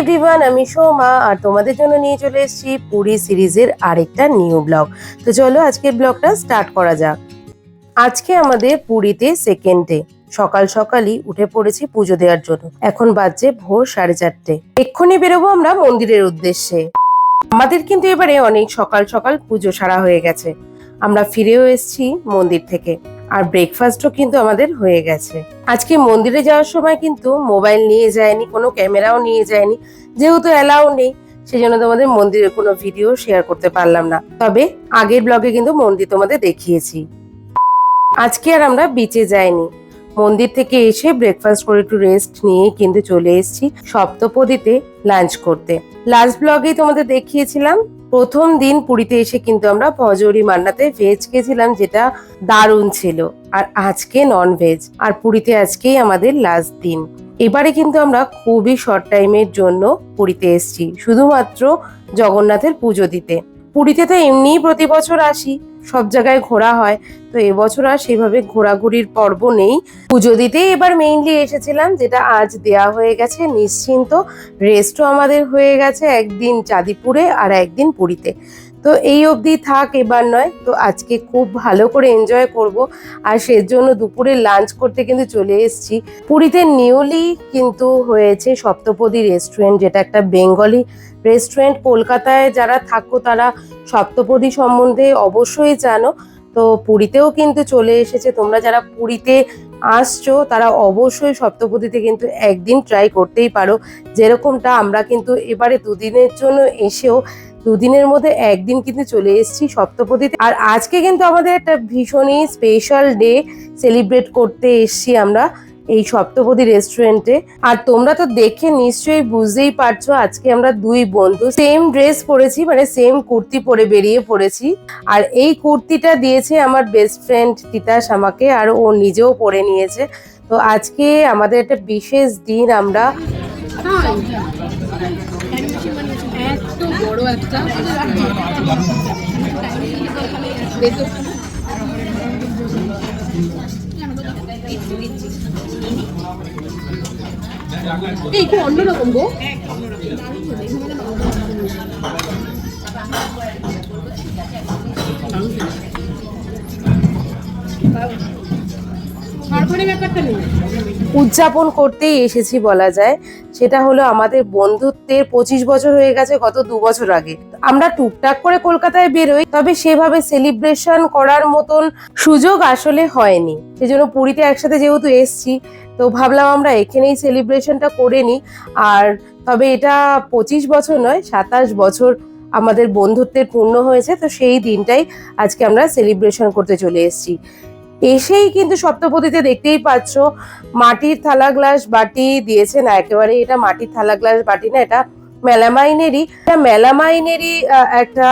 Everyone আমি সোমা, আর তোমাদের জন্য নিয়ে চলে এসেছি পুরী সিরিজের আরেকটা নিউ ব্লগ তো চলো আজকে ব্লগটা স্টার্ট করা যাক। আজকে আমাদের পুরীতে সেকেন্ড ডে সকাল সকালই উঠে পড়েছি পুজো দেওয়ার জন্য। এখন বাজছে ভোর সাড়ে চারটে। এক্ষুনি বেরোবো আমরা মন্দিরের উদ্দেশ্যে। আমাদের কিন্তু এবারে অনেক সকাল সকাল পুজো সারা হয়ে গেছে। আমরা ফিরেও এসেছি মন্দির থেকে। আর ব্রেকফাস্টও কিন্তু আমাদের হয়ে গেছে। আজকে মন্দিরে যাওয়ার সময় কিন্তু মোবাইল নিয়ে যায়নি, কোনো ক্যামেরাও নিয়ে যায়নি, যেহেতু অ্যালাউ নেই সেই জন্য তোমাদের মন্দিরের কোনো ভিডিও শেয়ার করতে পারলাম না। তবে আগের ব্লগে কিন্তু মন্দির তোমাদের দেখিয়েছি। আজকে আর আমরা বিচে যাইনি। মন্দির থেকে এসে ব্রেকফাস্ট করে একটু রেস্ট নিয়ে কিন্তু চলে এসেছি সপ্তপদীতে লাঞ্চ করতে। লাস্ট ব্লগেই তোমাদের দেখিয়েছিলাম প্রথম দিন পুরীতে এসে কিন্তু আমরা পজরি মান্নাতে ভেজ খেয়েছিলাম, যেটা দারুণ ছিল। আর আজকে নন ভেজ আর পুরীতে আজকেই আমাদের লাস্ট দিন। এবারে কিন্তু আমরা খুবই শর্ট টাইমের জন্য পুরীতে এসেছি, শুধুমাত্র জগন্নাথের পুজো দিতে। পুরীতে তো এমনিই প্রতি বছর আসি, সব জায়গায় ঘোরা হয়। তো এবছর আর সেভাবে ঘোরাঘুরির পর্ব নেই। পুজো দিতেই এবার মেইনলি এসেছিলাম, যেটা আজ দেয়া হয়ে গেছে নিশ্চিন্ত। রেস্টও আমাদের হয়ে গেছে একদিন চাঁদিপুরে আর একদিন পুরীতে। তো এই অবধি থাক এবার নয়, তো আজকে খুব ভালো করে এনজয় করব। আর সেজন্য দুপুরে লাঞ্চ করতে কিন্তু চলে এসেছি। পুরীতে নিউলি কিন্তু হয়েছে সপ্তপদী রেস্টুরেন্ট যেটা একটা বেঙ্গলি রেস্টুরেন্ট কলকাতায় যারা থাকো, তারা সপ্তপদী সম্বন্ধে অবশ্যই জানো। তো পুরীতেও কিন্তু চলে এসেছে। তোমরা যারা পুরীতে আসছো, তারা অবশ্যই সপ্তপদীতে কিন্তু একদিন ট্রাই করতেই পারো। যেরকমটা আমরা কিন্তু এবারে দুদিনের জন্য এসেও দুদিনের মধ্যে একদিন কিন্তু চলে এসেছি সপ্তপদীতে। আর আজকে কিন্তু আমাদের একটা ভীষণই স্পেশাল ডে সেলিব্রেট করতে এসেছি আমরা। এই সপ্তপদী রেস্টুরেন্টে আর তোমরা তো দেখে নিশ্চয়ই বুঝতেই পারছ, আজকে আমরা দুই বন্ধু সেম ড্রেস পরেছি মানে সেম কুর্তি পরে বেরিয়ে পড়েছি। আর এই কুর্তিটা দিয়েছে আমার বেস্ট ফ্রেন্ড তিতাস আমাকে, আর ও নিজেও পরে নিয়েছে। তো আজকে আমাদের একটা বিশেষ দিন আমরা এত বড় একটা উদযাপন করতেই এসেছি বলা যায়। সেটা হলো আমাদের বন্ধুত্বের পঁচিশ বছর হয়ে গেছে গত দু বছর আগে। আমরা টুকটাক করে কলকাতায় বেরোই, তবে সেভাবে সেলিব্রেশন করার মতন সুযোগ আসলে হয়নি। সেজন্য পুরীতে একসাথে যেহেতু এসছি, তো ভাবলাম আমরা এখানেই সেলিব্রেশনটা করে নিই। আর তবে এটা পঁচিশ বছর নয়, সাতাশ বছর আমাদের বন্ধুত্বের পূর্ণ হয়েছে, তো সেই দিনটাই আজকে আমরা সেলিব্রেশন করতে চলে এসেছি। এসেই কিন্তু সপ্তপদীতে দেখতেই পাচ্ছ, মাটির থালা গ্লাস বাটি দিয়েছে না একেবারে এটা মাটির থালা গ্লাস বাটি না, এটা মেলামাইনেরই মেলামাইনেরই একটা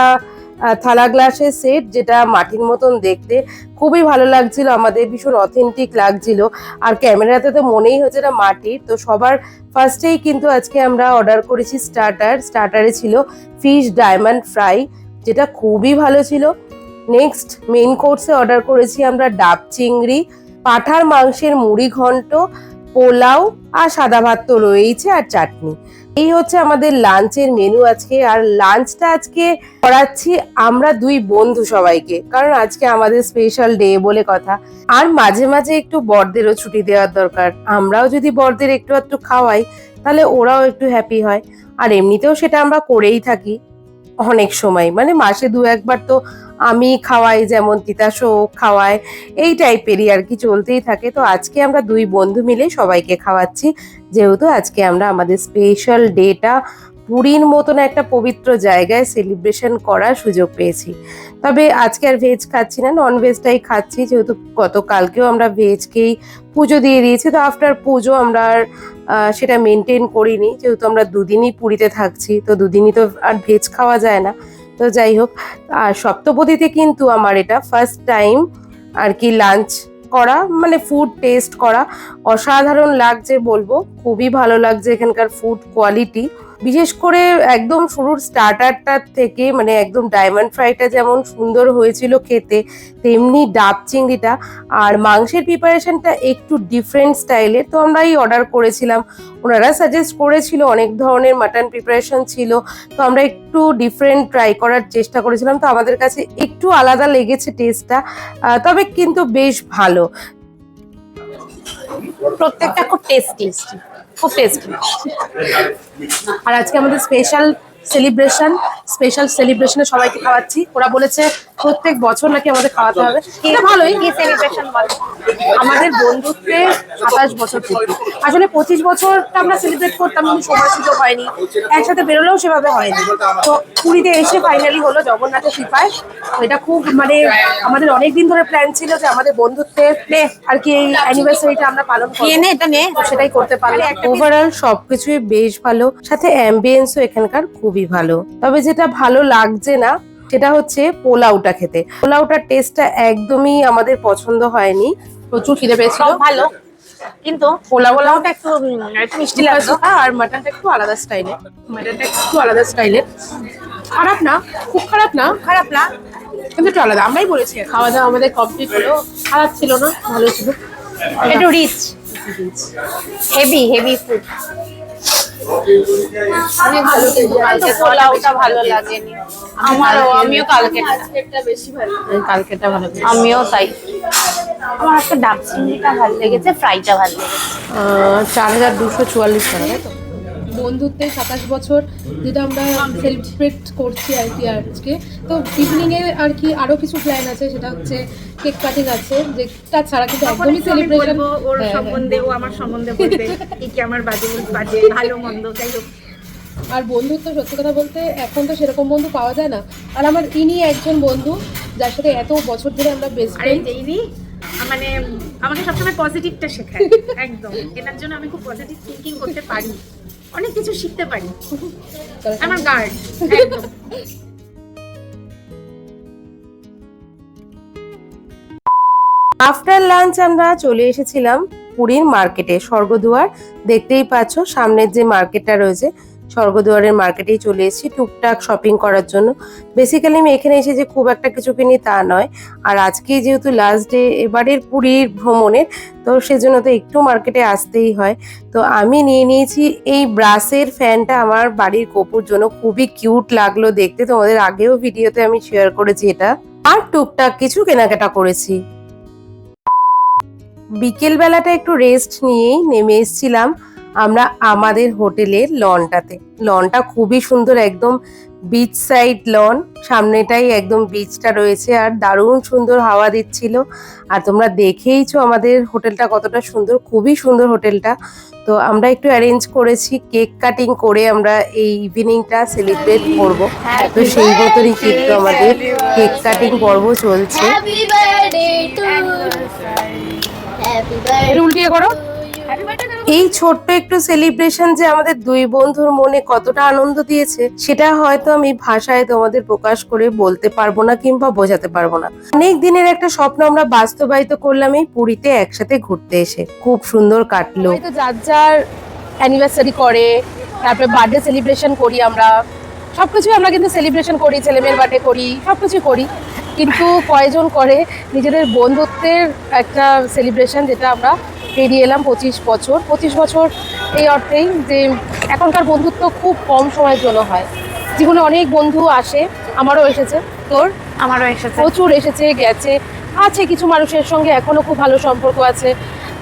থালা গ্লাসের সেট যেটা মাটির মতন দেখতে। খুবই ভালো লাগছিল, আমাদের ভীষণ অথেন্টিক লাগছিল। আর ক্যামেরাতে তো মনেই হচ্ছে না মাটির, তো সবার ফার্স্টেই কিন্তু আজকে আমরা অর্ডার করেছি স্টার্টার স্টার্টারে ছিল ফিশ ডায়মন্ড ফ্রাই যেটা খুবই ভালো ছিল। নেক্সট মেইন কোর্সে অর্ডার করেছি আমরা ডাব চিংড়ি, পাঠার মাংসের মুড়ি ঘন্ট, পোলাও আর সাদা ভাত তো রয়েইছে আর চাটনি। এই হচ্ছে আমাদের লাঞ্চের মেনু আজকে। আর লাঞ্চটা আজকে করাচ্ছি আমরা দুই বন্ধু সবাইকে, কারণ আজকে আমাদের স্পেশাল ডে বলে কথা। আর মাঝে মাঝে একটু বরদেরও ছুটি দেওয়ার দরকার। আমরাও যদি বরদের একটু একটু খাওয়াই, তাহলে ওরাও একটু হ্যাপি হয়। আর এমনিতেও সেটা আমরা করেই থাকি অনেক সময়। মানে মাসে দু একবার তো আমি খাওয়াই, যেমন তিতাসও খাওয়ায়, এই টাইপেরই আর কি চলতেই থাকে। তো আজকে আমরা দুই বন্ধু মিলে সবাইকে খাওয়াচ্ছি। যেহেতু আজকে আমরা আমাদের স্পেশাল ডেটা পুরীর মতন একটা পবিত্র জায়গায় সেলিব্রেশন করার সুযোগ পেয়েছি। তবে আজকে আর ভেজ খাচ্ছি না নন ভেজটাই খাচ্ছি যেহেতু গতকালকেও আমরা ভেজকেই পুজো দিয়ে দিয়েছি, তো আফটার পুজো আমরা সেটা মেনটেন করিনি। যেহেতু আমরা দুদিনই পুরীতে থাকছি, তো দুদিনই তো আর ভেজ খাওয়া যায় না। তো যাই হোক, আর সপ্তপদীতে কিন্তু আমার এটা ফার্স্ট টাইম আর কি লাঞ্চ করা মানে ফুড টেস্ট করা অসাধারণ লাগছে বলব। খুবই ভালো লাগছে এখানকার ফুড কোয়ালিটি বিশেষ করে একদম শুরুর স্টার্টারটার থেকে মানে একদম ডায়মন্ড ফ্রাইটা যেমন সুন্দর হয়েছিল খেতে, তেমনি ডাব চিংড়িটা আর মাংসের প্রিপারেশনটা একটু ডিফারেন্ট স্টাইলের তো আমরা এই অর্ডার করেছিলাম। ওনারা সাজেস্ট করেছিল অনেক ধরনের মাটন প্রিপারেশন ছিল। তো আমরা একটু ডিফারেন্ট ট্রাই করার চেষ্টা করেছিলাম। তো আমাদের কাছে একটু আলাদা লেগেছে টেস্টটা তবে কিন্তু বেশ ভালো। প্রত্যেকটা খুব টেস্টি খুব টেস্টি আর আজকে আমাদের স্পেশাল সেলিব্রেশন স্পেশাল সেলিব্রেশনে সবাইকে খাওয়াচ্ছি। ওরা বলেছে প্রত্যেক বছর নাকি আমাদের খাওয়াতে হবে। এটা ভালোই। কি সেলিব্রেশন বলো? আমাদের বন্ধুত্বে সাতাশ বছর পূর্তি আসলে পঁচিশ বছরটা আমরা সেলিব্রেট করতাম কিন্তু সময় সুযোগ হয়নি। একসাথে বেরোলেও সেভাবে হয়নি। তো পুরীতে এসে ফাইনালি হলো জগন্নাথের কৃপায়। এটা খুব মানে আমাদের অনেক দিন ধরে প্ল্যান ছিল যে আমাদের বন্ধুত্বের আর কি এই অ্যানিভার্সারিটা আমরা পালন করব। নে এটা নে। সেটাই করতে পারলে ওভারঅল সবকিছুই বেশ ভালো। সাথে অ্যাম্বিয়েন্সও এখানকার খুবই ভালো। তবে যেটা ভালো লাগছে না সেটা হচ্ছে পোলাওটা খেতে। পোলাওটার টেস্টটা একদমই আমাদের পছন্দ হয়নি। প্রচুর খিদে পেয়েছিল। ভালো। কিন্তু পোলা পোলাওটা একটু একটু মিষ্টি লাগতো আর মাটনটা একটু আলাদা স্টাইলে মাটনটা একটু আলাদা স্টাইলে খারাপ না খুব খারাপ না। খারাপ না। কিন্তু একটু আলাদা। আমরাই বলেছি খাওয়া দাওয়া আমাদের কমপ্লিট হলো। খারাপ ছিল না ভালো ছিল। একটু রিচ হেভি হেভি ফুড অনেক ভালো কিন্তু কালকে পোলাওটা ভালো লাগেনি। আমারও আমিও কালকে বেশি ভালো কালকেটা ভালো আমিও তাই। আমার একটা ডাব চিংড়িটা ভালো লেগেছে ফ্রাইটা ভালো লেগেছে। চার হাজার দুশো চুয়াল্লিশ টাকা তাই তো? বন্ধুত্বের সাতাশ বছর যেটা আমরা সেলিব্রেট করছি আর কি আজকে। তো ইভিনিং এ আর কি আরও কিছু প্ল্যান আছে সেটা হচ্ছে কেক কাটিং আছে যেটা ছাড়া কিন্তু একদমই সেলিব্রেশন ওর সম্বন্ধে ও আমার সম্বন্ধে বলবে কি আমার বাজে বাজে ভালো মন্দ যাই হোক। আর বন্ধুত্ব সত্যি কথা বলতে এখন তো সেরকম বন্ধু পাওয়া যায় না। আর আমার ইনি একজন বন্ধু যার সাথে এত বছর ধরে আমরা বেস্ট ফ্রেন্ড মানে আমাকে সবসময় পজিটিভটা শেখায় একদম। এটার জন্য আমি খুব পজিটিভ থিঙ্কিং করতে পারি। অনেক কিছু শিখতে পারি। আমার গার্ড আফটার লাঞ্চ আমরা চলে এসেছিলাম পুরীর মার্কেটে স্বর্গদুয়ার। দেখতেই পাচ্ছ সামনের যে মার্কেটটা রয়েছে স্বর্গদুয়ারের মার্কেটেই চলে এসেছি টুকটাক শপিং করার জন্য। বেসিক্যালি আমি এখানে এসে যে খুব একটা কিছু কিনি তা নয়। আর আজকে যেহেতু লাস্ট ডে এবারের পুরীর ভ্রমণের, তো সেজন্য তো একটু মার্কেটে আসতেই হয়। তো আমি নিয়ে নিয়েছি এই ব্রাসের ফ্যানটা আমার বাড়ির কপুর জন্য। খুবই কিউট লাগল দেখতে। তোমাদের আগেও ভিডিওতে আমি শেয়ার করেছি এটা। আর টুকটাক কিছু কেনাকাটা করেছি। বিকেল বেলাটা একটু রেস্ট নিয়েই নেমে এসেছিলাম। আমরা আমাদের হোটেলের লনটাতে। লনটা খুবই সুন্দর একদম বিচ সাইড লন। সামনেটাই একদম বিচটা রয়েছে আর দারুণ সুন্দর হাওয়া দিচ্ছিল। আর তোমরা দেখেইছো আমাদের হোটেলটা কতটা সুন্দর খুবই সুন্দর হোটেলটা। তো আমরা একটু অ্যারেঞ্জ করেছি কেক কাটিং করে আমরা এই ইভিনিংটা সেলিব্রেট করব। তো সেই মতনই কিন্তু আমাদের কেক কাটিং পর্ব চলছে। উল্টিয়ে করো। এই ছোট্ট একটু সেলিব্রেশন যে আমাদের দুই বন্ধুর মনে কতটা আনন্দ দিয়েছে, সেটা হয়তো আমি ভাষায় তোমাদের প্রকাশ করে বলতে পারব না কিংবা বোঝাতে পারব না। অনেক দিনের একটা স্বপ্ন আমরা বাস্তবায়িত করলাম এই পুরীতে একসাথে ঘুরতে এসে। খুব সুন্দর কাটলো। যার যার অ্যানিভার্সারি করে, তারপরে বার্থডে সেলিব্রেশন করি আমরা। সবকিছুই আমরা কিন্তু সেলিব্রেশন করি, ছেলেমেয়ের বার্থডে করি সবকিছু করি। কিন্তু কয়জন করে নিজেদের বন্ধুত্বের একটা সেলিব্রেশন যেটা আমরা পেরিয়ে এলাম পঁচিশ বছর। পঁচিশ বছর এই অর্থেই যে এখনকার বন্ধুত্ব খুব কম সময়ের জন্য হয়। জীবনে অনেক বন্ধু আসে আমারও এসেছে। তোর? আমারও এসেছে। প্রচুর এসেছে গেছে আছে কিছু মানুষের সঙ্গে এখনও খুব ভালো সম্পর্ক আছে।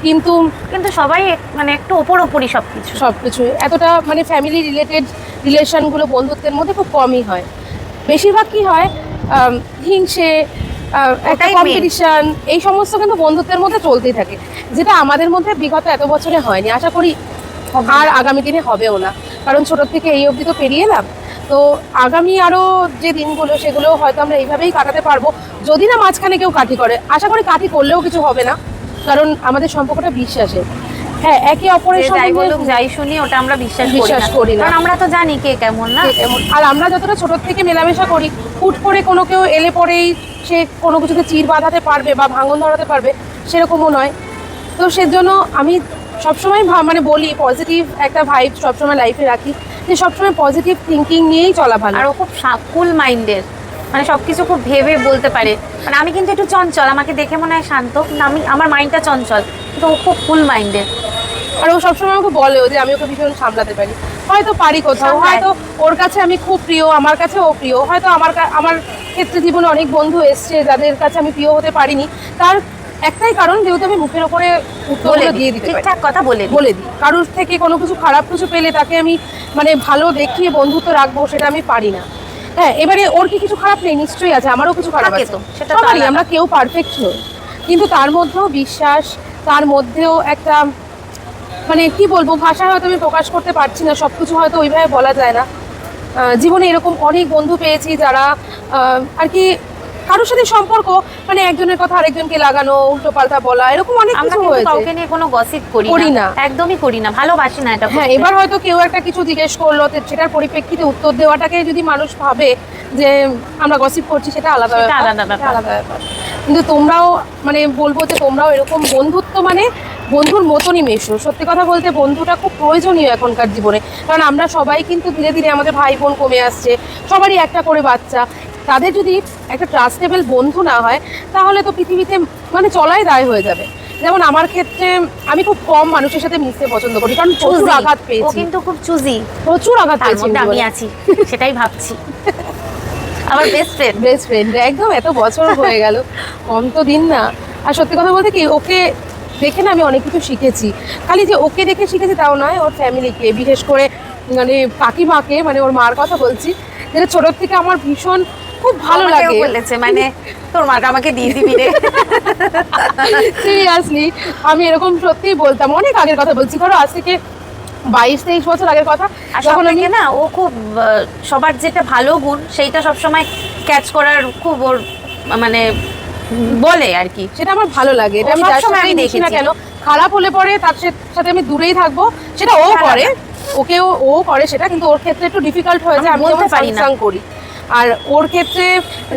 কিন্তু কিন্তু সবাই মানে একটু ওপর ওপরই সব কিছু সবকিছু। সবকিছু। এতটা মানে ফ্যামিলি রিলেটেড রিলেশনগুলো বন্ধুত্বের মধ্যে খুব কমই হয়। বেশিরভাগ কি হয় হিংসে একটা কম্পিটিশন এই সমস্ত কিন্তু বন্ধুত্বের মধ্যে চলতেই থাকে যেটা আমাদের মধ্যে বিগত এত বছরে হয়নি। আশা করি আর আগামী দিনে হবেও না কারণ ছোট থেকে এই অবধি তো পেরিয়ে এলাম। তো আগামী আরও যে দিনগুলো সেগুলো হয়তো আমরা এইভাবেই কাটাতে পারব যদি না মাঝখানে কেউ কাঠি করে। আশা করি কাঠি করলেও কিছু হবে না কারণ আমাদের সম্পর্কটা বিশ্বাসের। হ্যাঁ একে অপরের যাই বলুক যাই শুনি ওটা আমরা বিশ্বাস বিশ্বাস করি না। কারণ আমরা তো জানি কে কেমন না? আর আমরা যতটা ছোট থেকে মেলামেশা করি হুট করে কোনো কেউ এলে পরেই সে কোনো কিছুতে চির বাঁধাতে পারবে বা ভাঙন ধরাতে পারবে সেরকমও নয়। তো সেজন্য আমি সবসময় মানে বলি পজিটিভ একটা ভাইব সবসময় লাইফে রাখি যে সবসময় পজিটিভ থিঙ্কিং নিয়েই চলা ভালো। আর ও খুব কুল মাইন্ডের মানে সবকিছু খুব ভেবে বলতে পারে। মানে আমি কিন্তু একটু চঞ্চল আমাকে দেখে মনে হয় শান্ত কিন্তু আমি আমার মাইন্ডটা চঞ্চল। কিন্তু ও খুব ফুল মাইন্ডের আর ও সবসময় আমাকে বলেও যে আমি ওকে ভীষণ সামলাতে পারি। হয়তো পারি কোথাও হয়তো ওর কাছে আমি খুব প্রিয় আমার কাছে ও প্রিয় হয়তো আমার আমার ক্ষেত্রে জীবনে অনেক বন্ধু এসছে যাদের কাছে আমি প্রিয় হতে পারিনি। তার একটাই কারণ যেহেতু আমি মুখের ওপরে উত্তরগুলো দিয়ে পারি। ঠিকঠাক কথা বলে বলে দিই। কারোর থেকে কোনো কিছু খারাপ কিছু পেলে তাকে আমি মানে ভালো দেখিয়ে বন্ধুত্ব রাখব সেটা আমি পারি না। হ্যাঁ এবারে ওর কি কিছু খারাপ নেই? নিশ্চয়ই আছে আমারও কিছু খারাপ আছে। তো, সেটা আমরা কেউ পারফেক্ট নই। কিন্তু তার মধ্যেও বিশ্বাস তার মধ্যেও একটা মানে কি বলব, ভাষায় হয়তো আমি প্রকাশ করতে পারছি না সব কিছু হয়তো ওইভাবে বলা যায় না। জীবনে এরকম অনেক বন্ধু পেয়েছি যারা আর কি কারোর সাথে সম্পর্ক মানে একজনের কথা আরেকজনকে লাগানো উল্টো পাল্টা বলা এরকম অনেক কিছু হয়েছে। কাউকে নিয়ে কোনো গসিপ করি করি না। একদমই করি না ভালোবাসি না এটা হ্যাঁ এবার হয়তো কেউ একটা কিছু জিজ্ঞেস করল সেটার পরিপ্রেক্ষিতে উত্তর দেওয়াটাকে যদি মানুষ ভাবে যে আমরা গসিপ করছি সেটা আলাদা আলাদা ব্যাপার। আলাদা ব্যাপার। কিন্তু তোমরাও মানে বলব যে তোমরাও এরকম বন্ধুত্ব মানে বন্ধুর মতনই মেশো। সত্যি কথা বলতে বন্ধুটা খুব প্রয়োজনীয় এখনকার জীবনে। কারণ আমরা সবাই কিন্তু ধীরে ধীরে আমাদের ভাই বোন কমে আসছে সবারই একটা করে বাচ্চা। তাদের যদি একটা ট্রাস্টেবল বন্ধু না হয় তাহলে তো পৃথিবীতে মানে চলাই দায় হয়ে যাবে। যেমন আমার ক্ষেত্রে আমি খুব কম মানুষের সাথে মিশতে পছন্দ করি কারণ প্রচুর আঘাত পেয়েছি। কিন্তু খুব চুজি। প্রচুর আঘাত পেয়েছি আমি আছি সেটাই ভাবছি। আমার বেস্ট ফ্রেন্ড বেস্ট ফ্রেন্ড একদম এত বছর হয়ে গেল কম তো দিন না। আর সত্যি কথা বলতে কি ওকে দেখে না আমি অনেক কিছু শিখেছি। খালি যে ওকে দেখে শিখেছি তাও নয় ওর ফ্যামিলিকে বিশেষ করে মানে কাকিমাকে মানে ওর মার কথা বলছি যেটা ছোটোর থেকে আমার ভীষণ খুব ভালো লাগে। বলেছে মানে তোর মাকে আমাকে দিয়ে দিবি রে। সিরিয়াসলি আমি এরকম সত্যিই বলতাম অনেক আগের কথা বলছি। ধরো আজ থেকে বাইশ তেইশ বছর আগের কথা যখন যখন আমি না ও খুব সবার যেটা ভালো গুণ সেইটা সবসময় ক্যাচ করার খুব ওর মানে বলে আর কি। সেটা আমার ভালো লাগে। এটা আমি সবসময় আমি দেখি না কেন? খারাপ হলে পরে তার সাথে আমি দূরেই থাকব। সেটা ও করে ওকেও ও করে সেটা কিন্তু ওর ক্ষেত্রে একটু ডিফিকাল্ট হয়ে যায় আমি বলতে যেমন পারি না। করি। আর ওর ক্ষেত্রে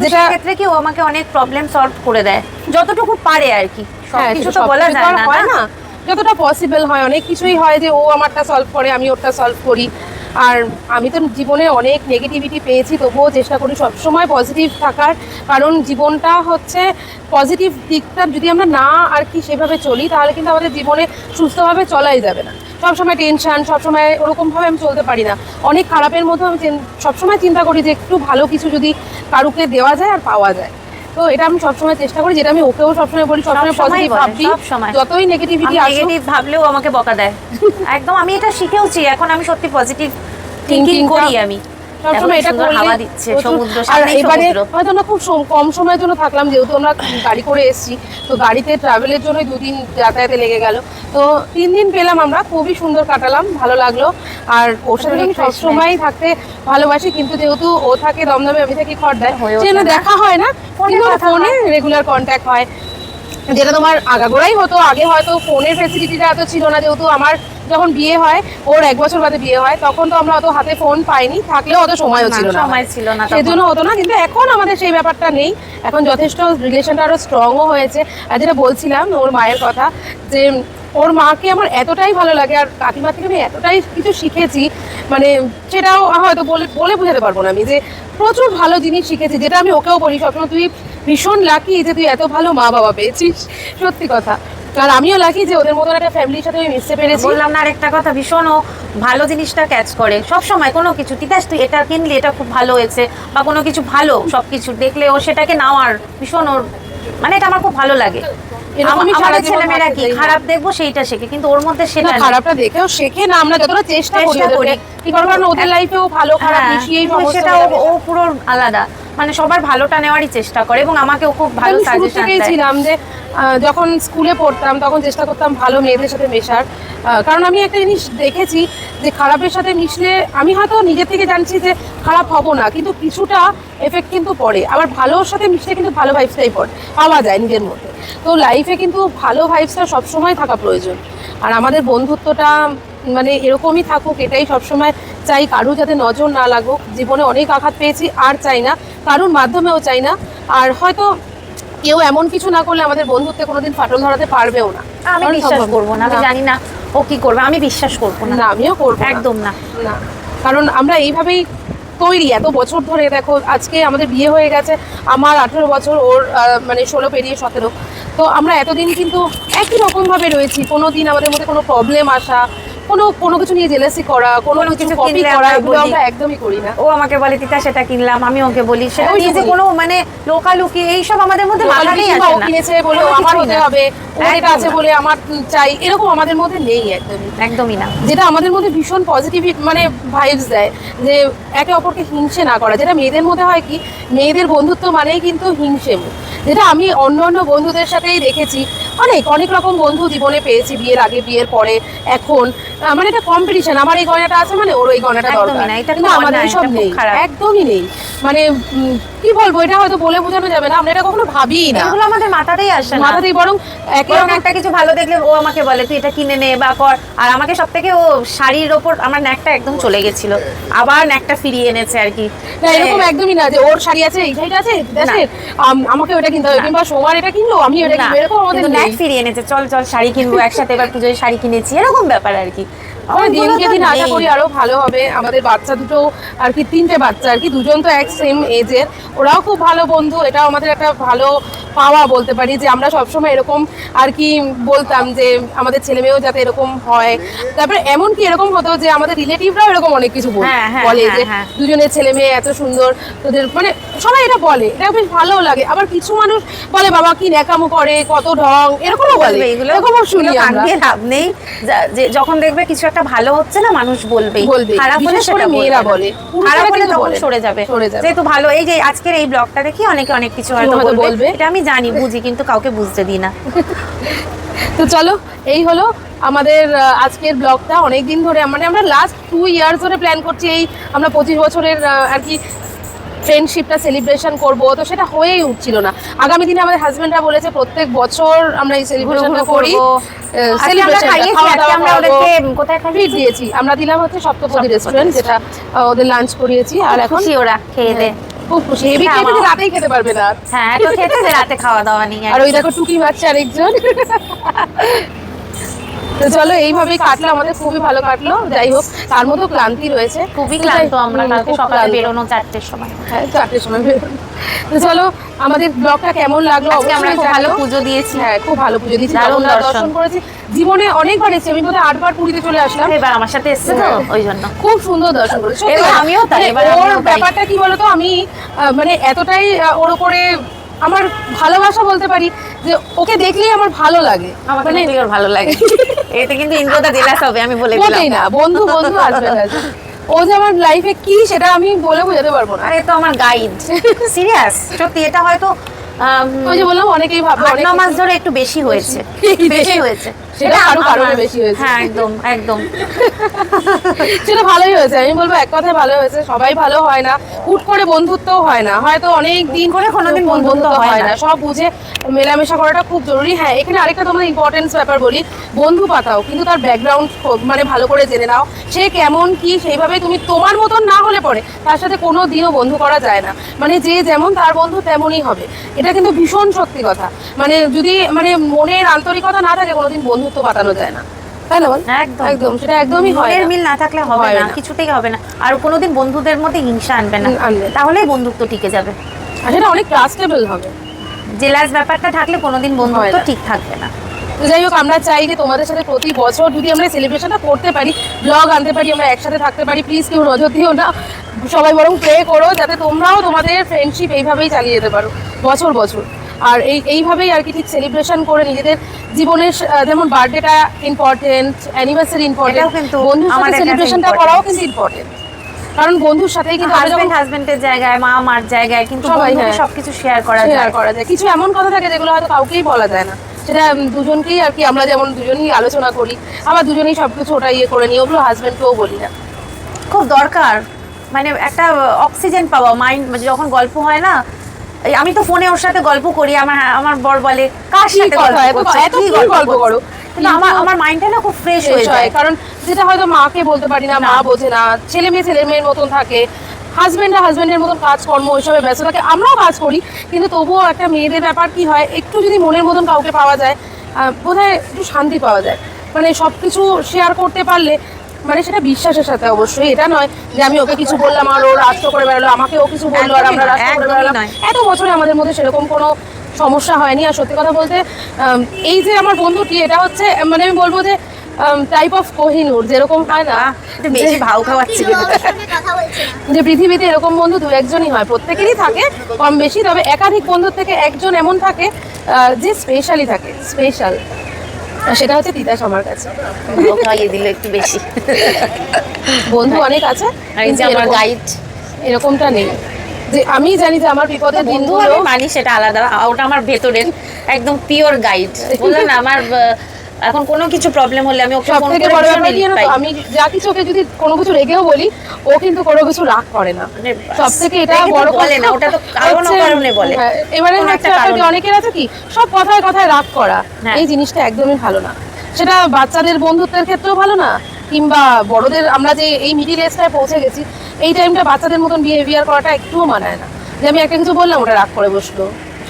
যেটা ক্ষেত্রে কি ও আমাকে অনেক প্রবলেম সলভ করে দেয়। যতটুকু পারে আর কি। হ্যাঁ, সবকিছু সেটা তো বলা যায় না যতটা পসিবল হয় অনেক কিছুই হয় যে ও আমারটা সলভ করে আমি ওরটা সলভ করি। আর আমি তো জীবনে অনেক নেগেটিভিটি পেয়েছি, তবুও চেষ্টা করি সবসময় পজিটিভ থাকার। কারণ জীবনটা হচ্ছে পজিটিভ দিকটা যদি আমরা না আর কি সেভাবে চলি, তাহলে কিন্তু আমাদের জীবনে সুস্থভাবে চলাই যাবে না। সবসময় টেনশন সবসময় ওরকমভাবে আমি চলতে পারি না। অনেক খারাপের মধ্যে আমি সবসময় চিন্তা করি যে একটু ভালো কিছু যদি কারুকে দেওয়া যায় আর পাওয়া যায়। তো এটা আমি সবসময় চেষ্টা করি যেটা আমি ওকেও সবসময় বলি সবসময় পজিটিভ ভাবি। যতই নেগেটিভিটি আসুক নেগেটিভ ভাবলেও আমাকে বকা দেয়। একদম আমি এটা শিখেওছি এখন আমি সত্যি পজিটিভ থিঙ্কিং করি আমি। দেখো এটা হাওয়া দিচ্ছে সমুদ্র আর এবারে হয়তো না খুব কম সময়ের জন্য থাকলাম যেহেতু আমরা গাড়ি করে এসেছি তো গাড়িতে ট্রাভেলের জন্য দুদিন যাতায়াতে লেগে গেল। তো তিন দিন পেলাম আমরা খুবই সুন্দর কাটালাম ভালো লাগল। আর ওর সাথে আমি সবসময় থাকতে ভালোবাসি কিন্তু যেহেতু ও থাকে দমদমে আমি থাকি খড়দায় সেজন্য দেখা হয় না কিন্তু ফোনে রেগুলার কন্ট্যাক্ট হয়। যেটা তোমার আগাগোড়াই হতো আগে হয়তো ফোনের ফেসিলিটিটা এত ছিল না যেহেতু আমার যখন বিয়ে হয় ওর এক বছর বাদে বিয়ে হয় তখন তো আমরা অত হাতে ফোন পাইনি থাকলেও অত সময়ও না, ছিল না। সময় ছিল না। সেজন্য হতো না কিন্তু এখন আমাদের সেই ব্যাপারটা নেই। এখন যথেষ্ট রিলেশনটা আরও স্ট্রংও হয়েছে। আর যেটা বলছিলাম ওর মায়ের কথা যে ওর মাকে আমার এতটাই ভালো লাগে আর কাকিমা থেকে আমি এতটাই কিছু শিখেছি মানে সেটাও হয়তো বলে বলে বোঝাতে পারব না আমি যে প্রচুর ভালো জিনিস শিখেছি যেটা আমি ওকেও বলি সবসময় তুই ভীষণ লাকি যে তুই এত ভালো মা বাবা পেয়েছিস। সত্যি কথা। আমিও লাকি যে ওদের মতন একটা ফ্যামিলির সাথে আমি মিশতে পেরেছি। বললাম না আরেকটা কথা ভীষণ ও ভালো জিনিসটা ক্যাচ করে। সব সময় কোনো কিছু ঠিক আছে তুই এটা কিনলি এটা খুব ভালো হয়েছে বা কোনো কিছু ভালো সবকিছু দেখলে ও সেটাকে নেওয়ার ভীষণ ওর মানে এটা আমার খুব ভালো লাগে। আমাদের ছেলেমেয়েরা কি খারাপ দেখব সেইটা শেখে কিন্তু ওর মধ্যে সেটা খারাপটা দেখেও শেখে না আমরা যতটা চেষ্টা করি কারণ ওদের লাইফেও ভালো খারাপ হ্যাঁ, মিশিয়েই সেটা ও- পুরো আলাদা। মানে সবার ভালোটা নেওয়ারই চেষ্টা করে এবং আমাকেও খুব ভালো সাজেশন দেয়। ছিলাম যে যখন স্কুলে পড়তাম তখন চেষ্টা করতাম ভালো মেয়েদের সাথে মেশার। কারণ আমি একটা জিনিস দেখেছি যে খারাপের সাথে মিশলে আমি হয়তো নিজে থেকে জানছি যে খারাপ হব না কিন্তু কিছুটা এফেক্ট কিন্তু পড়ে। আবার ভালোর সাথে মিশলে কিন্তু ভালো ভাইবসটাই পড়ে পাওয়া যায় নিজের মধ্যে। তো লাইফে কিন্তু ভালো ভাইবসটা সবসময় থাকা প্রয়োজন। আর আমাদের বন্ধুত্বটা মানে এরকমই থাকুক এটাই সবসময় চাই। কারও যাতে নজর না লাগুক জীবনে অনেক আঘাত পেয়েছি আর চাই না। কারোর মাধ্যমেও চাই না। আর হয়তো কেউ এমন কিছু না করলে আমাদের বন্ধুত্বে কোনোদিন ফাটল ধরাতে পারবেও না। আমি বিশ্বাস করব না। আমি জানি না ও কি করবে। আমি বিশ্বাস করব না। আমিও করব একদম না। না। কারণ আমরা এইভাবেই তৈরি। এত বছর ধরে দেখো আজকে আমাদের বিয়ে হয়ে গেছে। আমার আঠেরো বছর ওর মানে ষোলো পেরিয়ে সতেরো। তো আমরা এতদিন কিন্তু একই রকমভাবে রয়েছি। কোনো দিন আমাদের মধ্যে কোনো প্রবলেম আসা কোনো কোনো কিছু নিয়ে জেলাসি করা কোনো কিছু কপি করা এগুলো আমরা একদমই করি না। ও আমাকে বলে তিতা সেটা কিনলাম আমি ওকে বলি। সেটা নিয়ে যে কোনো মানে লোকালুকি এইসব আমাদের মধ্যে মাথাতেই কিংবা আসে না। কিনেছে বলে আমার হতে হবে ওর এটা আছে বলে আমার চাই এরকম আমাদের মধ্যে নেই একদমই। একদমই না। যেটা আমাদের মধ্যে ভীষণ পজিটিভ মানে ভাইবস দেয় যে একে অপরকে হিংসে না করা। যেটা মেয়েদের মধ্যে হয় কি মেয়েদের বন্ধুত্ব মানেই কিন্তু হিংসে যেটা আমি অন্য অন্য বন্ধুদের সাথেই দেখেছি অনেক অনেক রকম বন্ধু জীবনে পেয়েছি বিয়ের আগে বিয়ের পরে এখন। মানে এটা কম্পিটিশন আমার এই গয়নাটা আছে মানে ওর এই গয়নাটা একদমই দরকার। না, এটা কিন্তু আমাদের সব নেই। একদমই নেই। মানে কি বলব এটা হয়তো বলে বোঝানো যাবে না আমরা এটা কখনো ভাবিই না। এগুলো আমাদের মাথাতেই আসে না। মাথাতেই বরং একে একটা কিছু ভালো দেখলে ও আমাকে বলে তুই এটা কিনে নে বা কর। আর আমাকে সব থেকে ও শাড়ির ওপর আমার ন্যাকটা একদম চলে গেছিল। আবার ন্যাকটা ফিরিয়ে এনেছে আর কি। না এরকম একদমই না যে ওর শাড়ি আছে এই শাড়িটা আছে দেশের আম- আমাকে ওটা কিনতে হবে কিংবা সোমার এটা কিনলো আমি ওটা কিনবো এরকম আমাদের ন্যাক ফিরিয়ে এনেছে চল চল শাড়ি কিনবো একসাথে এবার পুজোয় শাড়ি কিনেছি। এরকম ব্যাপার আর কি। আমরা দিনকে দিন আশা করি আরও ভালো হবে। আমাদের বাচ্চা দুটো আর কি তিনটে বাচ্চা আর কি দুজন তো এক সেম এজের ওরাও খুব ভালো বন্ধু এটাও আমাদের একটা ভালো পাওয়া বলতে পারি যে আমরা সবসময় এরকম আর কি বলতাম যে আমাদের ছেলে মেয়েও যাতে এরকম হয়। তারপরে এমন কি এরকম হতো যে আমাদের রিলেটিভরাও এরকম অনেক কিছু বল- হ্যাঁ, হ্যাঁ, বলে হ্যাঁ, যে। দুজনের ছেলে মেয়ে এত সুন্দর তোদের মানে সবাই এটা বলে। এটা বেশ ভালো লাগে। আবার কিছু মানুষ বলে বাবা কি ন্যাকামো করে কত ঢং। এরকমও বলে। বলবে এগুলো। এরকমও শুনি আমরা। লাভ নেই। যে যখন দেখবে কিছু একটা ভালো হচ্ছে না মানুষ বলবেই। খারাপ হলে সেটা মেয়েরা বলে। খারাপ হলে তখন সরে যাবে। যেহেতু ভালো এই যে আজকের এই ব্লগটা দেখি অনেকে অনেক কিছু হয়তো বলবে। বলবে। এটা আমি জানি বুঝি কিন্তু কাউকে বুঝতে দিই না। তো চলো এই হলো আমাদের আজকের ব্লগটা। অনেক দিন ধরে মানে আমরা লাস্ট টু ইয়ার্স ধরে প্ল্যান করছি এই আমরা পঁচিশ বছরের আর কি ফ্রেন্ডশিপটা সেলিব্রেশন করব। তো সেটা হয়েই উঠছিল না। আগামী দিনে আমাদের হাজবেন্ডরা বলেছে প্রত্যেক বছর আমরা এই সেলিব্রেশনটা করি। দিয়েছি। আমরা দিলাম হচ্ছে সপ্তপদী রেস্টুরেন্ট যেটা ওদের লাঞ্চ করিয়েছি। আর এখন ওরা খেয়ে দে। খুব খুশি। হেভি হ্যাঁ, খেতে রাতেই খেতে পারবে না। হ্যাঁ তো খেতে রাতে খাওয়া দাওয়া নেই আর ওই দেখো টুকি মারছে আরেকজন। তো চলো এইভাবেই কাটলো আমাদের খুবই ভালো কাটলো। যাই হোক তার মধ্যেও ক্লান্তি রয়েছে। খুবই ক্লান্ত আমরা কালকে সকালে বেরোনো চারটের সময়। হ্যাঁ চারটের সময় বেরোনো। তো চলো আমাদের ব্লগটা কেমন লাগল? আজকে আমরা খুব ভালো পুজো দিয়েছি। হ্যাঁ খুব ভালো পুজো দিয়েছি। দারুণ দর্শন। করেছি। জীবনে অনেকবার এসেছি আমি বোধহয় আটবার পুরীতে চলে আসলাম। এবার আমার সাথে এসছে তো হ্যাঁ। ওই জন্য। খুব সুন্দর দর্শন করেছি। এবার আমিও তাই, মানে এবার ওর ব্যাপারটা কি বলতো আমি মানে এতটাই ওর উপরে আমার ভালোবাসা বলতে পারি যে ওকে দেখলেই আমার ভালো লাগে। আমার মানে ভালো লাগে। এতে কিন্তু ইন্দ্রদা জেলাস হবে আমি বলে দিলাম। না বন্ধু বন্ধু আসবে ও যে আমার লাইফে কি সেটা আমি বলে বোঝাতে পারব না। আরে তো আমার গাইড সিরিয়াস সত্যি এটা হয়তো আমি ওই যে বললাম অনেকেই ভাবে অনেক মাস ধরে একটু বেশি হয়েছে। বেশি হয়েছে। সেটা আরও কারণে বেশি হয়েছে। হ্যাঁ একদম একদম। সেটা ভালোই হয়েছে আমি বলব এক কথায় ভালো হয়েছে সবাই ভালো হয় না হুট করে বন্ধুত্বও হয় না হয়তো অনেক দিন করে কোনোদিন বন্ধুত্ব হয় না। সব বুঝে মেলামেশা করাটা খুব জরুরি। হ্যাঁ এখানে আরেকটা তোমাদের ইম্পর্টেন্স ব্যাপার বলি বন্ধু পাতাও কিন্তু তার ব্যাকগ্রাউন্ড মানে ভালো করে জেনে নাও সে কেমন কি সেইভাবে তুমি তোমার মতন না হলে পরে তার সাথে কোনো দিনও বন্ধু করা যায় না। মানে যে যেমন তার বন্ধু তেমনই হবে। এটা কিন্তু ভীষণ সত্যি কথা। মানে যদি মানে মনের আন্তরিকতা না থাকে কোনোদিন বন্ধুত্ব পাতানো যায় না। তাই না বল? একদম। একদম সেটা একদমই হয় মনের মিল না থাকলে হবে না না। কিছুতেই হবে না। আর কোনোদিন বন্ধুদের মধ্যে হিংসা আনবে না। হুম, আনবে। না। তাহলেই বন্ধুত্ব টিকে যাবে। আর সেটা অনেক ট্রাস্টেবল হবে। জেলাস ব্যাপারটা থাকলে কোনোদিন বন্ধুত্ব ঠিক থাকবে না। যাই হোক আমরা চাই যে তোমাদের সাথে প্রতি বছর যদি আমরা সেলিব্রেশনটা করতে পারি ব্লগ আনতে পারি আমরা একসাথে থাকতে পারি প্লিজ কেউ নজর দিও না। সবাই বরং প্রে করো যাতে তোমরাও তোমাদের ফ্রেন্ডশিপ এইভাবেই চালিয়ে যেতে পারো বছর বছর। আর এই এইভাবেই আর কি ঠিক সেলিব্রেশন করে নিজেদের জীবনের যেমন বার্থডেটা ইম্পর্টেন্ট অ্যানিভার্সারি ইম্পর্টেন্ট কিন্তু আমাদের সেলিব্রেশনটা করাও কিন্তু ইম্পর্টেন্ট কারণ বন্ধুর সাথেই কিন্তু হাজবেন্ড হাজবেন্ডের জায়গায় মা মার জায়গায় কিন্তু সবাই, হ্যাঁ। সবকিছু শেয়ার করা শেয়ার যায়। করা যায়। কিছু এমন কথা থাকে যেগুলো হয়তো কাউকেই বলা যায় না। সেটা দুজনকেই আর কি আমরা যেমন দুজনেই আলোচনা করি আবার দুজনেই সবকিছু ওটা ইয়ে করে নিই ওগুলো হাজবেন্ডকেও বলি না। খুব দরকার। মানে একটা অক্সিজেন পাওয়া মাইন্ড যখন গল্প হয় না আমি তো ফোনে ওর সাথে গল্প করি আমার আমার বর বলে কার সাথে গল্প করো? কিন্তু আমার আমার মাইন্ডটা না খুব ফ্রেশ হয়ে হয় যায়। কারণ যেটা হয়তো মাকে বলতে পারি না মা বোঝে না ছেলে মেয়ে ছেলে মেয়ের মতন থাকে হাজবেন্ডরা হাজবেন্ডের মতন কাজকর্ম ওইসবে ব্যস্ত থাকে আমরাও কাজ করি কিন্তু তবুও একটা মেয়েদের ব্যাপার কি হয় একটু যদি মনের মতন কাউকে পাওয়া যায় বোধ একটু শান্তি পাওয়া যায়। মানে সব কিছু শেয়ার করতে পারলে মানে সেটা বিশ্বাসের সাথে অবশ্যই এটা নয় যে আমি ওকে কিছু বললাম আর ও রাষ্ট্র করে বেড়ালো আমাকে ও কিছু বলল আর আমরা রাষ্ট্র করে বেড়ালাম। এত বছরে আমাদের মধ্যে সেরকম কোনো সমস্যা হয়নি। আর সত্যি কথা বলতে এই যে আমার বন্ধুটি এটা হচ্ছে মানে আমি বলব যে টাইপ অফ কোহিনুর যেরকম হয় না বেশি ভাও খাওয়াচ্ছি। যে পৃথিবীতে এরকম বন্ধু দু একজনই হয় প্রত্যেকেরই থাকে কম বেশি তবে একাধিক বন্ধুর থেকে একজন এমন থাকে যে স্পেশালি থাকে স্পেশাল সেটা হচ্ছে তিতাস আমার কাছে। খাইয়ে দিল একটু বেশি। বন্ধু অনেক আছে আমার গাইড এরকমটা নেই। যে আমি জানি যে আমার বিপদের বন্ধু আমি মানি সেটা আলাদা ওটা আমার ভেতরের একদম পিওর গাইড বললাম না আমার এখন কোনো কিছু প্রবলেম হলে আমি ওকে ফোন করে। আমি যা কিছু ওকে যদি কোনো কিছু রেগেও বলি ও কিন্তু কোনো কিছু রাগ করে না মানে বাস। সব থেকে এটা বড় বলে না, ওটা তো কারণ হচ্ছে- অকারণে বলে। হ্যাঁ, এবারে একটা কারণে। অনেকের আছে কি সব কথায় কথায় রাগ করা হ্যাঁ। এই জিনিসটা একদমই ভালো না সেটা বাচ্চাদের বন্ধুত্বের ক্ষেত্রেও ভালো না কিংবা বড়দের আমরা যে এই মিডিল এজটায় পৌঁছে গেছি এই টাইমটা বাচ্চাদের মতন বিহেভিয়ার করাটা একটুও মানায় না যে আমি একটা কিছু বললাম ওটা রাগ করে বসল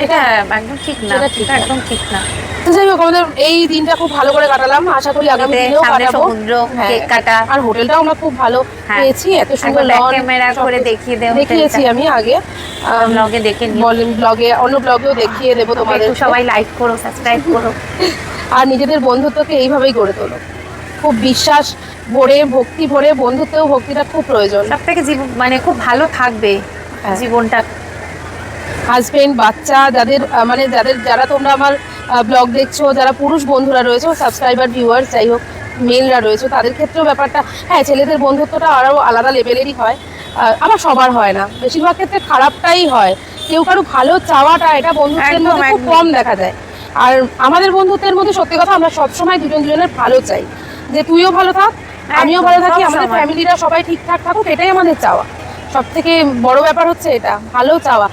এটা একদম ঠিক না সেটা ঠিক একদম ঠিক না। যাই হোক আমাদের এই দিনটা খুব ভালো করে কাটালাম। আশা করি আগামী দিনেও কাটাবো। হ্যাঁ। কেক কাটা। আর হোটেলটাও আমরা খুব ভালো হ্যাঁ। পেয়েছি। এত সুন্দর ক্যামেরা করে দেখিয়ে দেখিয়েছি আমি আগে। ব্লগে দেখে ব্লগে অন্য ব্লগেও দেখিয়ে দেবো তোমাদের সবাই লাইক করো সাবস্ক্রাইব করো। আর নিজেদের বন্ধুত্বকে এইভাবেই গড়ে তোলো। খুব বিশ্বাস ভরে ভক্তি ভরে বন্ধুত্বেও ভক্তিটা খুব প্রয়োজন। সব থেকে মানে খুব ভালো থাকবে হ্যাঁ। জীবনটা। হাজবেন্ড বাচ্চা যাদের মানে যাদের যারা তোমরা আমার ব্লগ দেখছ যারা পুরুষ বন্ধুরা রয়েছে সাবস্ক্রাইবার ভিউয়ার্স যাই হোক মেলরা রয়েছে তাদের ক্ষেত্রেও ব্যাপারটা হ্যাঁ ছেলেদের বন্ধুত্বটা আরও আলাদা লেভেলেরই হয়। আবার সবার হয় না। বেশিরভাগ ক্ষেত্রে খারাপটাই হয়। কেউ কারও ভালো চাওয়াটা এটা বন্ধুত্বের মধ্যে খুব কম দেখা যায়। আর আমাদের বন্ধুত্বের মধ্যে সত্যি কথা আমরা সবসময় দুজন দুজনের ভালো চাই। যে তুইও ভালো থাক আমিও ভালো থাকি আমাদের ফ্যামিলিরা সবাই ঠিকঠাক থাকুক এটাই আমাদের চাওয়া। সব থেকে বড় ব্যাপার হচ্ছে এটা ভালো চাওয়া।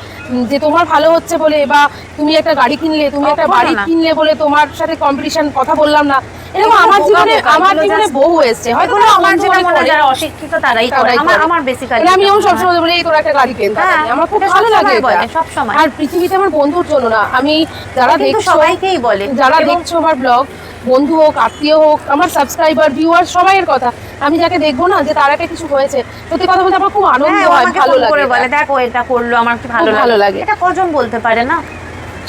যে তোমার ভালো হচ্ছে বলে বা তুমি একটা গাড়ি কিনলে তুমি একটা বাড়ি কিনলে বলে তোমার সাথে কম্পিটিশন কথা বললাম না। এরকম আমার জীবনে আমার জীবনে বহু এসছে। হয়তো আমার যেটা জীবনে মনে যারা অশিক্ষিত তারাই করে। আমার আমার বেসিক্যালি তাহলে আমি যেমন সবসময় বলি এই তোর একটা গাড়ি কেন? হ্যাঁ, আমার খুব ভালো লাগে এটা। সবসময়। আর পৃথিবীতে আমার বন্ধুর জন্য না। আমি যারা দেখছ সবাইকেই বলে। যারা দেখছ আমার ব্লগ বন্ধু হোক আত্মীয় হোক আমার সাবস্ক্রাইবার ভিউয়ার সবাইয়ের কথা। আমি যাকে দেখব না যে তার একটা কিছু হয়েছে। সত্যি কথা বলতে আমার খুব আনন্দ হ্যাঁ, হয় ভালো লাগে বলে দেখো এটা করল আমার কি ভালো ভালো লাগে। এটা কজন বলতে পারে না?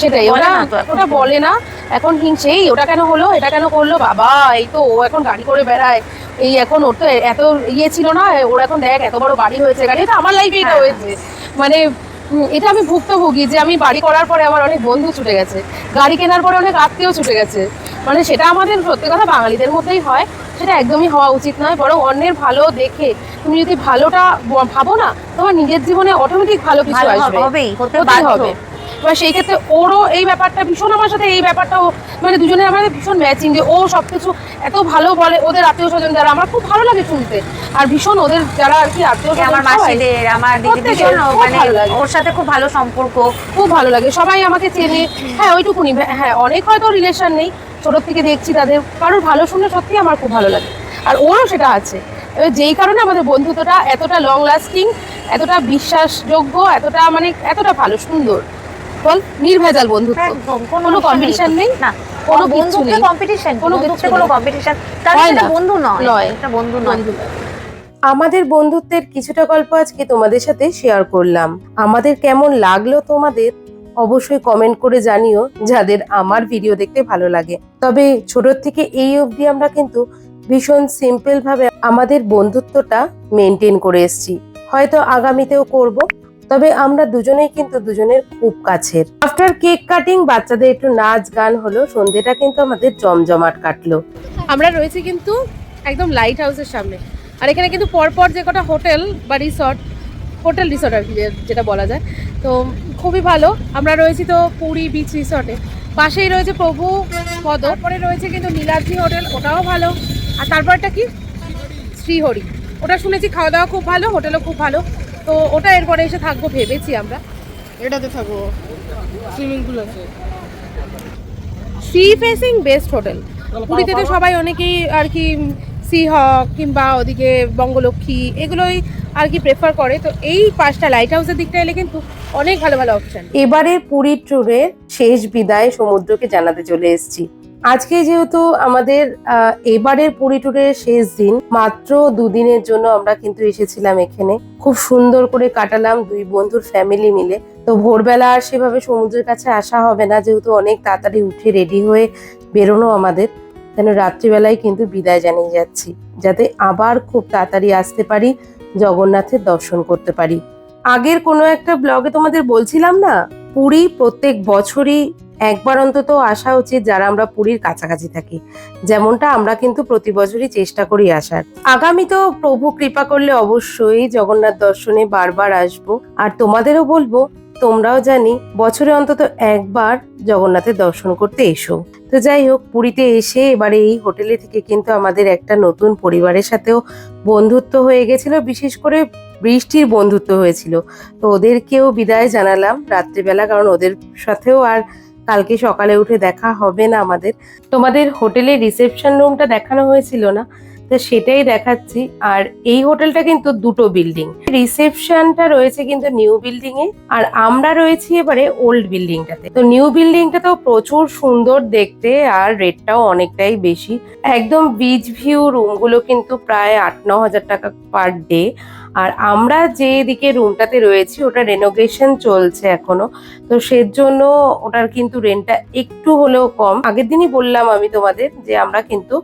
সেটাই ওরা তো। ওটা বলে না এখন হিংসেই ওটা কেন হলো এটা কেন করল বাবা এই তো ও এখন গাড়ি করে বেড়ায়। এই এখন ওর তো এত ইয়ে ছিল না ওর এখন দেখ এত বড় বাড়ি হয়েছে গাড়ি এটা আমার লাইফে এটা হ্যাঁ। হয়েছে। মানে এটা আমি ভুক্তভোগী যে আমি বাড়ি করার পরে আমার অনেক বন্ধু ছুটে গেছে গাড়ি কেনার পরে অনেক আত্মীয় ছুটে গেছে। মানে সেটা আমাদের সত্যি কথা বাঙালিদের মধ্যেই হয় সেটা একদমই হওয়া উচিত নয় বরং অন্যের ভালো দেখে তুমি যদি ভালোটা ভাবো না তোমার নিজের জীবনে অটোমেটিক ভালো কিছু আসবে। হবে। এবার সেই ক্ষেত্রে ওরও এই ব্যাপারটা ভীষণ আমার সাথে এই ব্যাপারটাও মানে দুজনে আমাদের ভীষণ ম্যাচিং যে ও সব কিছু এত ভালো বলে ওদের আত্মীয় স্বজন যারা আমার খুব ভালো লাগে শুনতে। আর ভীষণ ওদের যারা আর কি আত্মীয় আমার মাসিদের আমার দিদি মানে। ওর সাথে খুব ভালো সম্পর্ক। খুব ভালো লাগে। সবাই আমাকে চেনে। হ্যাঁ ওইটুকুনি। হ্যাঁ অনেক হয়তো রিলেশন নেই। ছোটোর থেকে দেখছি তাদের। কারোর ভালো শুনলে সত্যি আমার খুব ভালো লাগে। আর ওরও সেটা আছে। এবার যেই কারণে আমাদের বন্ধুত্বটা এতটা লং লাস্টিং এতটা বিশ্বাসযোগ্য এতটা মানে এতটা ভালো সুন্দর। বল নির্ভেজাল বন্ধুত্ব। কোনো কম্পিটিশন নেই। না কোনো নেই। কম্পিটিশন কোনো কিচ্ছু কোনো কম্পিটিশন তাহলে হয় বন্ধু নয়। নয়। এটা বন্ধু নয়। আমাদের বন্ধুত্বের কিছুটা গল্প আজকে তোমাদের সাথে শেয়ার করলাম। আমাদের কেমন লাগল তোমাদের অবশ্যই কমেন্ট করে জানিও যাদের আমার ভিডিও দেখতে ভালো লাগে। তবে ছোট থেকে এই অবধি আমরা কিন্তু ভীষণ সিম্পল ভাবে আমাদের বন্ধুত্বটা মেনটেন করে এসেছি। হয়তো আগামীতেও করব। তবে আমরা দুজনেই কিন্তু দুজনের খুব কাছের। আফটার কেক কাটিং বাচ্চাদের একটু নাচ গান হলো, সন্ধেটা কিন্তু আমাদের জমজমাট কাটলো। আমরা রয়েছি কিন্তু একদম লাইট হাউসের সামনে। আর এখানে কিন্তু পরপর যে কটা হোটেল বা রিসর্ট হোটেল রিসর্ট আর কি যেটা বলা যায়, তো খুবই ভালো। আমরা রয়েছি তো পুরী বিচ রিসর্টে পাশেই রয়েছে প্রভু পদ পরে রয়েছে কিন্তু নীলাদ্রি হোটেল, ওটাও ভালো। আর তারপরটা কি? শ্রীহরি। ওটা শুনেছি খাওয়া দাওয়া খুব ভালো, হোটেলও খুব ভালো। তো ওটা এরপরে এসে থাকব ভেবেছি আমরা। এটাতে থাকব সুইমিং পুল আছে সি ফেসিং বেস্ট হোটেল পুরীতে তো সবাই অনেকেই আর কি সি হক কিংবা ওদিকে বঙ্গলক্ষ্মী এগুলোই আর কি প্রেফার করে। তো এই পাঁচটা লাইট হাউসের দিকটা এলে কিন্তু অনেক ভালো ভালো অপশন এবারে পুরীর ট্যুরের শেষ বিদায় সমুদ্রকে জানাতে চলে এসেছি। আজকে যেহেতু আমাদের এবারের পুরী ট্যুরের শেষ দিন, মাত্র দুদিনের জন্য আমরা কিন্তু এসেছিলাম এখানে। খুব সুন্দর করে কাটালাম দুই বন্ধুর ফ্যামিলি মিলে। তো ভোরবেলা আর সেভাবে সমুদ্রের কাছে আসা হবে না, যেহেতু অনেক তাড়াতাড়ি উঠে রেডি হয়ে বেরোনো আমাদের। যেন রাত্রিবেলায় কিন্তু বিদায় জানিয়ে যাচ্ছি, যাতে আবার খুব তাড়াতাড়ি আসতে পারি, জগন্নাথের দর্শন করতে পারি। আগের কোনো একটা ব্লগে তোমাদের বলছিলাম না? পুরী প্রত্যেক বছরই একবার অন্তত আসা উচিত যারা আমরা পুরীর কাছাকাছি থাকি। যেমনটা আমরা কিন্তু প্রতি বছরই চেষ্টা করি আসার। আগামী তো প্রভু কৃপা করলে অবশ্যই জগন্নাথ দর্শনে বারবার আসব। আর তোমাদেরও বলব, তোমরাও জানি বছরে অন্তত একবার জগন্নাথের দর্শন করতে এসো। তো যাই হোক, পুরীতে এসে এবারে এই হোটেলে থেকে কিন্তু আমাদের একটা নতুন পরিবারের সাথেও বন্ধুত্ব হয়ে গেছিল। বিশেষ করে বৃষ্টির বন্ধুত্ব হয়েছিল। তো ওদেরকেও বিদায় জানালাম রাত্রিবেলা, কারণ ওদের সাথেও আর কালকে সকালে উঠে দেখা হবে না আমাদের। তোমাদের হোটেলে রিসেপশন রুমটা দেখানো হয়েছিল না, তো সেটাই দেখাচ্ছি। আর এই হোটেলটা কিন্তু দুটো বিল্ডিং। রিসেপশনটা রয়েছে কিন্তু নিউ বিল্ডিং এ আর আমরা রয়েছি এবারে ওল্ড বিল্ডিংটাতে। তো নিউ বিল্ডিংটা তো প্রচুর সুন্দর দেখতে, আর রেটটাও অনেকটাই বেশি। একদম বিচ ভিউ রুমগুলো কিন্তু প্রায় আট ন হাজার টাকা পার ডে। আর আমরা যে দিকে রুমটাতে রয়েছি ওটা রেনোভেশন চলছে এখনও। তো সেজন্য ওটার কিন্তু রেন্টটা একটু হলেও কম। আগের দিনই বললাম আমি তোমাদের যে আমরা কিন্তু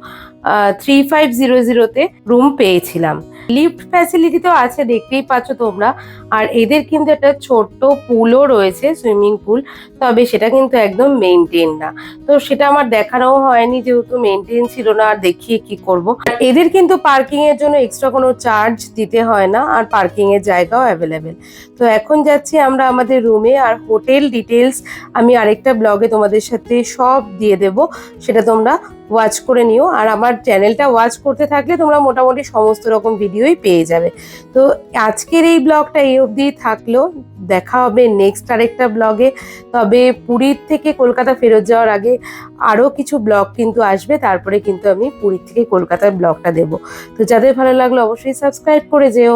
থ্রি ফাইভ জিরো জিরোতে রুম পেয়েছিলাম। লিফট ফ্যাসিলিটি তো আছে, দেখতেই পাচ্ছ তোমরা। আর এদের কিন্তু একটা ছোট্ট পুলও রয়েছে সুইমিং পুল তবে সেটা কিন্তু একদম মেনটেন না। তো সেটা আমার দেখানোও হয়নি, যেহেতু মেনটেন ছিল না, আর দেখিয়ে কি করব। এদের কিন্তু পার্কিং এর জন্য এক্সট্রা কোনো চার্জ দিতে হয় না, আর পার্কিং এর জায়গাও অ্যাভেলেবেল তো এখন যাচ্ছি আমরা আমাদের রুমে আর হোটেল ডিটেলস আমি আরেকটা ব্লগে তোমাদের সাথে সব দিয়ে দেব। সেটা তোমরা ওয়াচ করে নিও। আর আমার চ্যানেলটা ওয়াচ করতে থাকলে তোমরা মোটামুটি সমস্ত রকম ভিডিওই পেয়ে যাবে। তো আজকের এই ব্লগটা এই অবধি থাকল। দেখা হবে নেক্সট আরেকটা ব্লগে তবে পুরীর থেকে কলকাতা ফেরত যাওয়ার আগে আরও কিছু ব্লগ কিন্তু আসবে। তারপরে কিন্তু আমি পুরীর থেকে কলকাতার ব্লগটা দেব। তো যাদের ভালো লাগল অবশ্যই সাবস্ক্রাইব করে যেও।